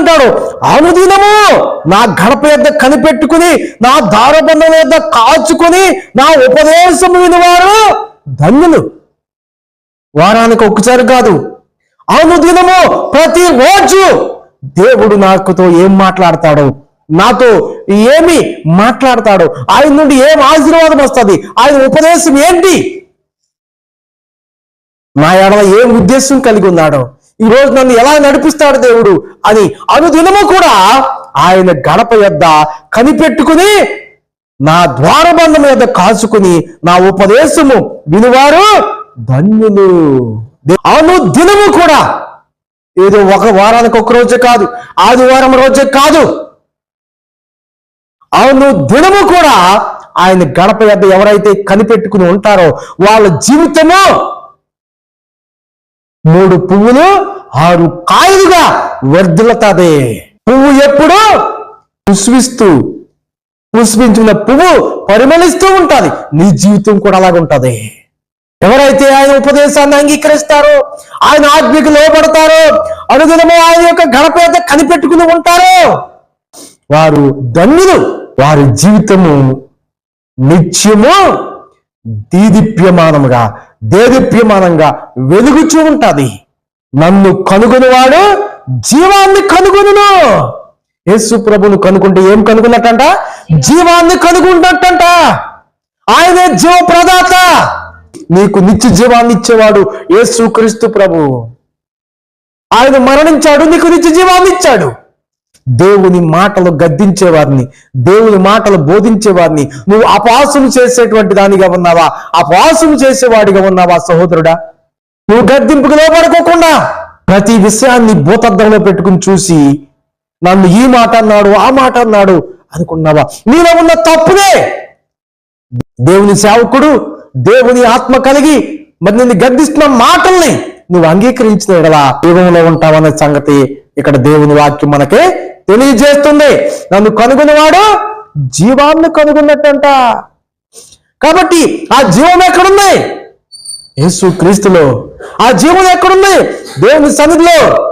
అంటాడు. అనుదినము నా గడప యొద్ద కనిపెట్టుకుని నా దారబంధం యొద్ద కాచుకుని నా ఉపదేశం వినివారు ధన్యులు. వారానికి ఒక్కసారి కాదు అనుదినము ప్రతి రోజు దేవుడు నాకుతో ఏం మాట్లాడతాడు నాతో ఏమి మాట్లాడతాడు ఆయన నుండి ఏం ఆశీర్వాదం వస్తుంది ఆయన ఉపదేశం ఏంటి? నా ఎడల ఏం ఉద్దేశం కలిగి ఉన్నాడో ఈ రోజు నన్ను ఎలా నడిపిస్తాడు దేవుడు అని అనుదినము కూడా ఆయన గడప యొద్ద కనిపెట్టుకుని నా ద్వారబంధం మీద కాచుకుని నా ఉపదేశము వినివారు ధన్యులు. అనుదినము కూడా ఏదో ఒక వారానికి ఒక రోజే కాదు ఆదివారం రోజే కాదు. అవును దినము కూడా ఆయన గడప యొద్ద ఎవరైతే కనిపెట్టుకుని ఉంటారో వాళ్ళ జీవితము మూడు పువ్వులు ఆరు కాయలుగా వర్ధిల్లుతాది పువ్వు ఎప్పుడు? పుష్పిస్తూ పుష్పించిన పువ్వు పరిమళిస్తూ ఉంటుంది. నీ జీవితం కూడా అలాగుంటది ఎవరైతే ఆయన ఉపదేశాన్ని అంగీకరిస్తారో ఆయన ఆజ్ఞకు లోపడతారో అనుదినము ఆయన యొక్క గడపేత కనిపెట్టుకుని ఉంటారో వారు ధన్యులు. వారి జీవితము నిత్యము దీదీప్యమానముగా దేదీప్యమానంగా వెలుగుచూ ఉంటుంది. నన్ను కనుగొనివాడు జీవాన్ని కనుగొనును. యేసు ప్రభును కనుకుంటే ఏం కనుగొన్నట్టంట? జీవాన్ని కనుగొన్నట్టంట. ఆయనే జీవ ప్రదాత నీకు నిత్య జీవాన్ని ఇచ్చేవాడు యేసు క్రీస్తు ప్రభు. ఆయన మరణించాడు నీకు నిత్య జీవాన్ని ఇచ్చాడు. దేవుని మాటలు గద్దించేవారిని దేవుని మాటలు బోధించేవారిని. నువ్వు అపాసులు చేసేటువంటి దానిగా ఉన్నావా? అపాసులు చేసేవాడిగా ఉన్నావా సహోదరుడా? నువ్వు గద్దింపుకు లోపడుకోకుండా ప్రతి విషయాన్ని భూతద్దంలో పెట్టుకుని చూసి నన్ను ఈ మాట అన్నాడు ఆ మాట అన్నాడు అనుకున్నావా? నీలో ఉన్న తప్పుదే దేవుని సేవకుడు దేవుని ఆత్మ కలిగి మరి నిన్ను గద్దిస్తున్న మాటల్ని నువ్వు అంగీకరించిన ఎడలా యుగంలో ఉంటావనే సంగతి ఇక్కడ దేవుని వాక్యం మనకే తెలియజేస్తుంది. నన్ను కనుగొనేవాడు జీవాన్ని కనుగొన్నట్టంట. కాబట్టి ఆ జీవం ఎక్కడుంది? యేసు క్రీస్తులో. ఆ జీవం ఎక్కడుంది? దేవుని సన్నిధిలో.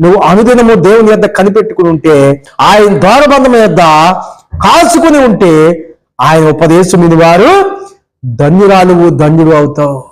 నువ్వు అనుదినము దేవుని యొద్ద కనిపెట్టుకుని ఉంటే ఆయన ద్వారబంధం యొద్ద కాసుకుని ఉంటే ఆయన ఉపదేశం ఇది వారు ధన్యురాలువు ధన్యుడు అవుతావు.